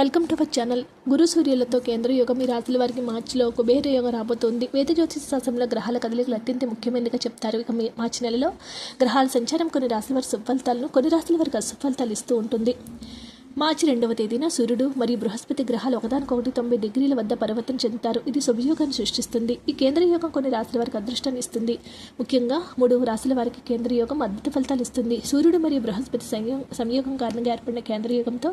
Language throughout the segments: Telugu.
Welcome to our channel. గురు సూర్యులతో కేంద్ర యోగం. ఈ రాశుల వారికి మార్చిలో కుబేర యోగం రాబోతోంది. వేద జ్యోతిష శాస్త్రంలో గ్రహాల కదలికలు అత్యంత ముఖ్యమైనదిగా చెప్తారు. ఇక మీ- మార్చి నెలలో గ్రహాల సంచారం కొన్ని రాశుల వారి సుఫలితాలను కొన్ని రాశుల వారికి అసుఫలితాలు ఇస్తూ ఉంటుంది. మార్చి రెండవ తేదీన సూర్యుడు మరియు బృహస్పతి గ్రహాలు ఒకదానికొకటి తొంభై డిగ్రీల వద్ద పరివర్తన చెందుతారు. ఇది శుభయోగాన్ని సృష్టిస్తుంది. ఈ కేంద్ర యోగం కొన్ని రాశుల వారికి అదృష్టాన్ని ఇస్తుంది. ముఖ్యంగా మూడు రాశుల వారికి కేంద్ర యోగం అద్భుత ఫలితాలు ఇస్తుంది. సూర్యుడు మరియు బృహస్పతి సంయోగం కారణంగా ఏర్పడిన కేంద్ర యోగంతో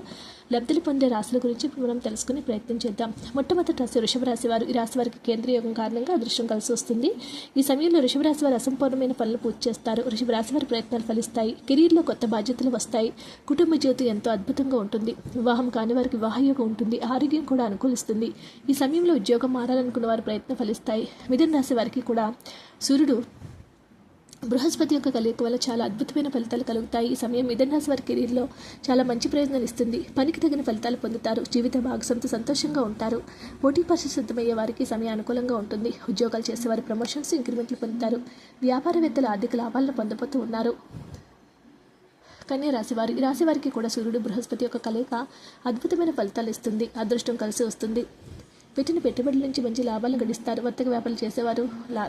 లబ్ధులు పొందే రాశుల గురించి ఇప్పుడు మనం తెలుసుకునే ప్రయత్నం చేద్దాం. మొట్టమొదటి రాశి వృషభ రాశి వారు ఈ రాశి వారికి కేంద్ర యోగం కారణంగా అదృష్టం కలిసి వస్తుంది. ఈ సమయంలో వృషభ రాశి వారు అసంపూర్ణమైన పనులు పూర్తి చేస్తారు. వృషభ రాశి వారి ప్రయత్నాలు ఫలిస్తాయి. కెరీర్లో కొత్త బాధ్యతలు వస్తాయి. కుటుంబ జీవితం ఎంతో అద్భుతంగా ఉంటుంది. వివాహం కాని వారికి వివాహయోగం ఉంటుంది. ఆరోగ్యం కూడా అనుకూలిస్తుంది. ఈ సమయంలో ఉద్యోగం మారాలనుకున్న వారి ప్రయత్నం ఫలిస్తాయి. మిథున రాశి వారికి కూడా సూర్యుడు బృహస్పతి యొక్క కలయిక వల్ల చాలా అద్భుతమైన ఫలితాలు కలుగుతాయి. ఈ సమయం మిథున రాశి వారి కెరీర్లో చాలా మంచి ప్రయోజనాలు ఇస్తుంది. పనికి తగిన ఫలితాలు పొందుతారు. జీవిత భాగస్వామితో సంతోషంగా ఉంటారు. పోటీ పరీక్ష సిద్ధమయ్యే వారికి సమయం అనుకూలంగా ఉంటుంది. ఉద్యోగాలు చేసేవారు ప్రమోషన్స్ ఇంక్రిమెంట్లు పొందుతారు. వ్యాపారవేత్తలు ఆర్థిక లాభాలను పొందబోతూ ఉన్నారు. కన్యా రాశివారి ఈ రాశి వారికి కూడా సూర్యుడు బృహస్పతి యొక్క కలయిక అద్భుతమైన ఫలితాలు ఇస్తుంది. అదృష్టం కలిసి వస్తుంది. పెట్టిన పెట్టుబడుల నుంచి మంచి లాభాలు గడిస్తారు. వర్తక వ్యాపారాలు చేసేవారు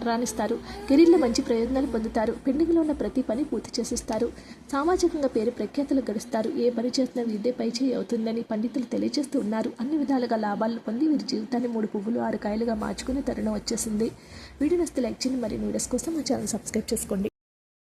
రాణిస్తారు. కెరీర్లో మంచి ప్రయోజనాలు పొందుతారు. పెండింగ్లో ఉన్న ప్రతి పని పూర్తి చేసిస్తారు. సామాజికంగా పేరు ప్రఖ్యాతులు గడిస్తారు. ఏ పని చేసినా వీరిదే పైచేయి అవుతుందని పండితులు తెలియజేస్తూ ఉన్నారు. అన్ని విధాలుగా లాభాలు పొంది వీరి జీవితాన్ని మూడు పువ్వులు ఆరు కాయలుగా మార్చుకునే తరుణం వచ్చేసింది. వీడియో నస్తే లైక్ చేయండి. మరియు వీడియోస్ కోసం మా ఛానల్ సబ్స్క్రైబ్ చేసుకోండి.